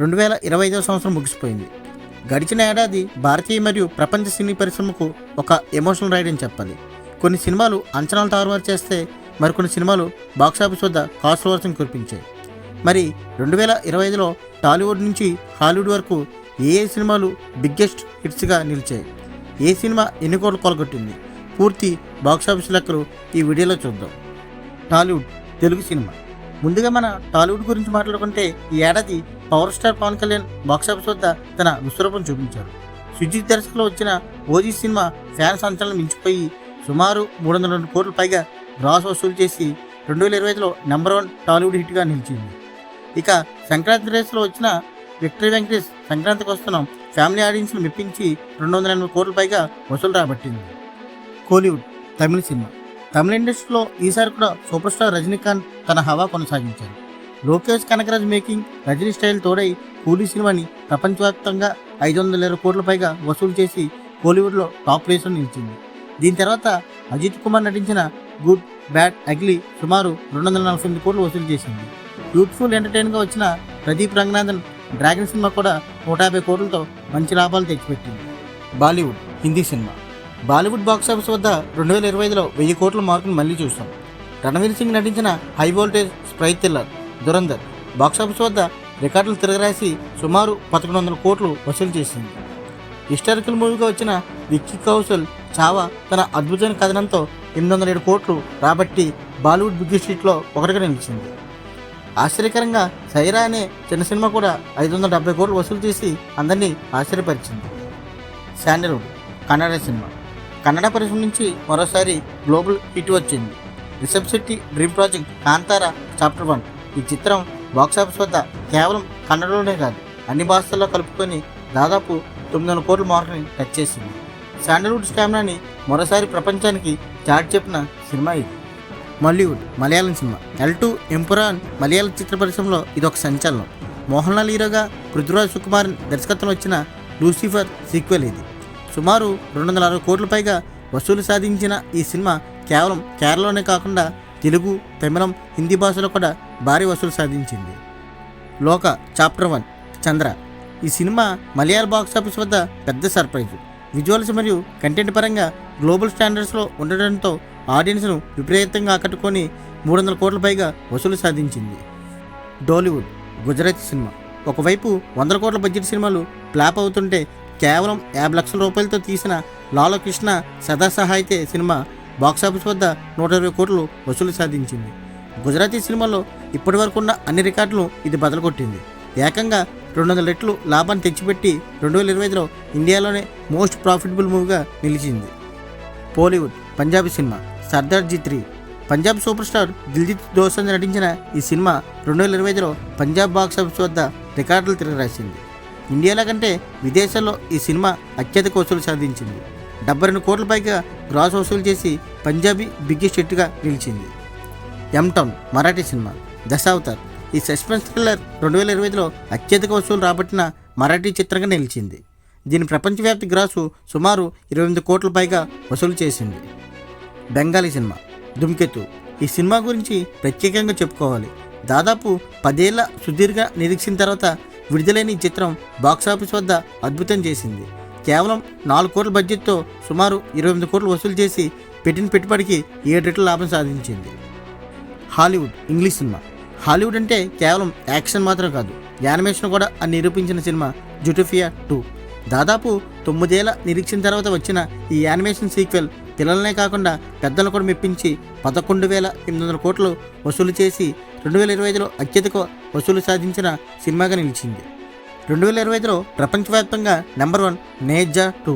రెండు వేల ఇరవై ఐదవ సంవత్సరం ముగిసిపోయింది. గడిచిన ఏడాది భారతీయ మరియు ప్రపంచ సినీ పరిశ్రమకు ఒక ఎమోషనల్ రైడ్ అని చెప్పాలి. కొన్ని సినిమాలు అంచనాలు తారుమారు చేస్తే మరికొన్ని సినిమాలు బాక్సాఫీస్ వద్ద కాస్ట్వర్స్ని కురిపించాయి. మరి రెండు వేల ఇరవై ఐదులో టాలీవుడ్ నుంచి హాలీవుడ్ వరకు ఏ ఏ సినిమాలు బిగ్గెస్ట్ హిట్స్గా నిలిచాయి? ఏ సినిమా ఎన్ని కోట్లు కొలగొట్టింది? పూర్తి బాక్సాఫీస్ లెక్కలు ఈ వీడియోలో చూద్దాం. టాలీవుడ్ తెలుగు సినిమా. ముందుగా మన టాలీవుడ్ గురించి మాట్లాడుకుంటే ఈ ఏడాది power star Pawan Kalyan box office వద్ద తన విశ్వరూపం చూపించారు. సుజిత్ దర్శకులు వచ్చిన ఓజీ సినిమా ఫ్యాన్స్ సంచలనం మించిపోయి సుమారు మూడు వందల రెండు కోట్ల పైగా గ్రాస్ వసూలు చేసి రెండు వేల ఇరవై ఐదులో నెంబర్ వన్ టాలీవుడ్ హిట్గా నిలిచింది. ఇక సంక్రాంతి రేస్లో వచ్చిన విక్టరీ వెంకటేష్ సంక్రాంతికి వస్తున్న ఫ్యామిలీ ఆడియన్స్ను మెప్పించి రెండు వందల ఎనభై కోట్ల పైగా వసూలు రాబట్టింది. కోలీవుడ్ తమిళ సినిమా. తమిళ ఇండస్ట్రీలో ఈసారి కూడా సూపర్ స్టార్ రజనీకాంత్ తన హవా కొనసాగించారు. లోకేష్ కనకరాజ్ మేకింగ్ రజనీ స్టైల్ తోడై కూలీ సినిమాని ప్రపంచవ్యాప్తంగా ఐదు వందల ఇరవై కోట్ల పైగా వసూలు చేసి కోలీవుడ్లో టాప్ ప్లేస్లో నిలిచింది. దీని తర్వాత అజిత్ కుమార్ నటించిన గుడ్ బ్యాడ్ అగ్లీ సుమారు రెండు వందల నలభై ఎనిమిది కోట్లు వసూలు చేసింది. యూత్ఫుల్ ఎంటర్టైన్గా వచ్చిన ప్రదీప్ రంగనాథన్ డ్రాగన్ సినిమా కూడా నూట యాభై కోట్లతో మంచి లాభాలు తెచ్చిపెట్టింది. బాలీవుడ్ హిందీ సినిమా. బాలీవుడ్ బాక్సాఫీస్ వద్ద రెండు వేల ఇరవై ఐదులో వెయ్యి కోట్ల మార్కును మళ్ళీ చూస్తాం రణవీర్ సింగ్ నటించిన high voltage spy thriller Dhurandhar box office వద్ద రికార్డులు తిరగరాసి సుమారు పదకొండు వందల కోట్లు వసూలు చేసింది. హిస్టారికల్ మూవీగా వచ్చిన విక్కీ కౌశల్ చావా తన అద్భుతమైన కథనంతో ఎనిమిది వందల ఏడు కోట్లు రాబట్టి బాలీవుడ్ బిగ్ స్ట్రీట్లో ఒకటిగా నిలిచింది. ఆశ్చర్యకరంగా సైరా అనే చిన్న సినిమా కూడా ఐదు వందల డెబ్బై కోట్లు వసూలు చేసి అందరినీ ఆశ్చర్యపరిచింది. Sandalwood Kannada cinema. కన్నడ పరిశ్రమ నుంచి మరోసారి గ్లోబల్ హిట్ వచ్చింది. Rishab Shetty dream project Kantara chapter one. ఈ చిత్రం బాక్సాఫీస్ వద్ద కేవలం కన్నడలోనే కాదు అన్ని భాషల్లో కలుపుకొని దాదాపు తొమ్మిది వందల కోట్ల మార్కుని టచ్ చేసింది. శాండల్వుడ్ స్టామినాని మరోసారి ప్రపంచానికి చాటి చెప్పిన సినిమా ఇది. Mollywood Malayalam cinema. L two Empuraan Malayalam చిత్ర పరిశ్రమలో ఇది ఒక సంచలనం. మోహన్ లాల్ హీరోగా పృథ్వరాజ్ సుకుమార్ దర్శకత్వం వచ్చిన లూసిఫర్ సీక్వెల్ ఇది. సుమారు రెండు వందల అరవై కోట్ల పైగా వసూలు సాధించిన ఈ సినిమా కేవలం కేరళలోనే కాకుండా తెలుగు తమిళం హిందీ భాషలో కూడా భారీ వసూలు సాధించింది. లోక చాప్టర్ వన్ చంద్ర. ఈ సినిమా మలయాళ బాక్స్ ఆఫీస్ వద్ద పెద్ద సర్ప్రైజ్ విజువల్స్ మరియు కంటెంట్ పరంగా గ్లోబల్ స్టాండర్డ్స్లో ఉండడంతో ఆడియన్స్ను విపరీతంగా ఆకట్టుకొని మూడు వందల కోట్ల పైగా వసూలు సాధించింది. డాలీవుడ్ గుజరాతీ సినిమా. ఒకవైపు వందల కోట్ల బడ్జెట్ సినిమాలు ఫ్లాప్ అవుతుంటే కేవలం యాభై లక్షల రూపాయలతో తీసిన లాలకృష్ణ సదాసహాయితే సినిమా బాక్సాఫీస్ వద్ద నూట ఇరవై కోట్లు వసూలు సాధించింది. గుజరాతీ సినిమాలో ఇప్పటివరకు ఉన్న అన్ని రికార్డులు ఇది బదలగొట్టింది ఏకంగా రెండు వందల రెట్లు లాభాన్ని తెచ్చిపెట్టి రెండు వేల ఇరవై ఐదులో ఇండియాలోనే మోస్ట్ ప్రాఫిటబుల్ మూవీగా నిలిచింది. Bollywood Punjabi cinema Sardaar ji three. Punjab super star Diljit Dosanjh నటించిన ఈ సినిమా రెండు వేల ఇరవై ఐదులో పంజాబ్ బాక్స్ ఆఫీస్ వద్ద రికార్డులు తిరగరాసింది. ఇండియాలో కంటే విదేశాల్లో ఈ సినిమా అత్యధిక వసూలు సాధించింది. డెబ్బై రెండు కోట్ల పైగా గ్రాస్ వసూలు చేసి పంజాబీ బిగ్గెస్ట్ హిట్గా నిలిచింది. ఎంటౌన్ మరాఠీ సినిమా దశావతార్. ఈ సస్పెన్స్ థ్రిల్లర్ రెండు వేల ఇరవైలో అత్యధిక వసూలు రాబట్టిన మరాఠీ చిత్రంగా నిలిచింది. దీని ప్రపంచవ్యాప్తి గ్రాసు సుమారు ఇరవై ఎనిమిది కోట్ల పైగా వసూలు చేసింది. బెంగాలీ సినిమా దుమ్కెతు ఈ సినిమా గురించి ప్రత్యేకంగా చెప్పుకోవాలి. దాదాపు పదేళ్ళ సుదీర్ఘ నిరీక్షణ తర్వాత విడుదలైన ఈ చిత్రం బాక్సాఫీస్ వద్ద అద్భుతం చేసింది. కేవలం నాలుగు కోట్ల బడ్జెట్తో సుమారు ఇరవై ఎనిమిది కోట్లు వసూలు చేసి పెట్టిన పెట్టుబడికి ఏడు రెట్ల లాభం సాధించింది. Hollywood English cinema. హాలీవుడ్ అంటే కేవలం యాక్షన్ మాత్రం కాదు. యానిమేషన్ కూడా అని నిరూపించిన సినిమా జుటోఫియా టూ. దాదాపు తొమ్మిదేళ్ళ నిరీక్షణ తర్వాత వచ్చిన ఈ యానిమేషన్ సీక్వెల్ పిల్లలనే కాకుండా పెద్దలను కూడా మెప్పించి పదకొండు వేల ఎనిమిది వందల కోట్లు వసూలు చేసి రెండు వేల ఇరవై ఐదులో అత్యధిక వసూలు సాధించిన సినిమాగా నిలిచింది. రెండు వేల ఇరవై ఐదులో ప్రపంచవ్యాప్తంగా number one Nezha two.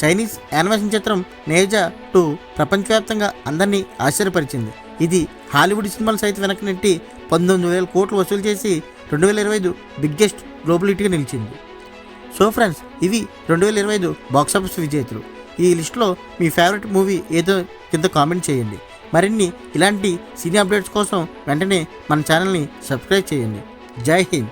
Chinese animation చిత్రం నేజా టూ ప్రపంచవ్యాప్తంగా అందరినీ ఆశ్చర్యపరిచింది. ఇది హాలీవుడ్ సినిమాలు సైతం వెనక నెట్టి పంతొమ్మిది వేల కోట్లు వసూలు చేసి రెండు వేల ఇరవై ఐదు బిగ్గెస్ట్ గ్లోబల్ హిట్గా నిలిచింది. సో ఫ్రెండ్స్ ఇవి రెండు వేల ఇరవై ఐదు బాక్సాఫీస్ విజేతలు. ఈ లిస్ట్లో మీ ఫేవరెట్ మూవీ ఏదో కింద కామెంట్ చేయండి. మరిన్ని ఇలాంటి సినీ అప్డేట్స్ కోసం వెంటనే మన ఛానల్ని సబ్స్క్రైబ్ చేయండి. జై హింద్.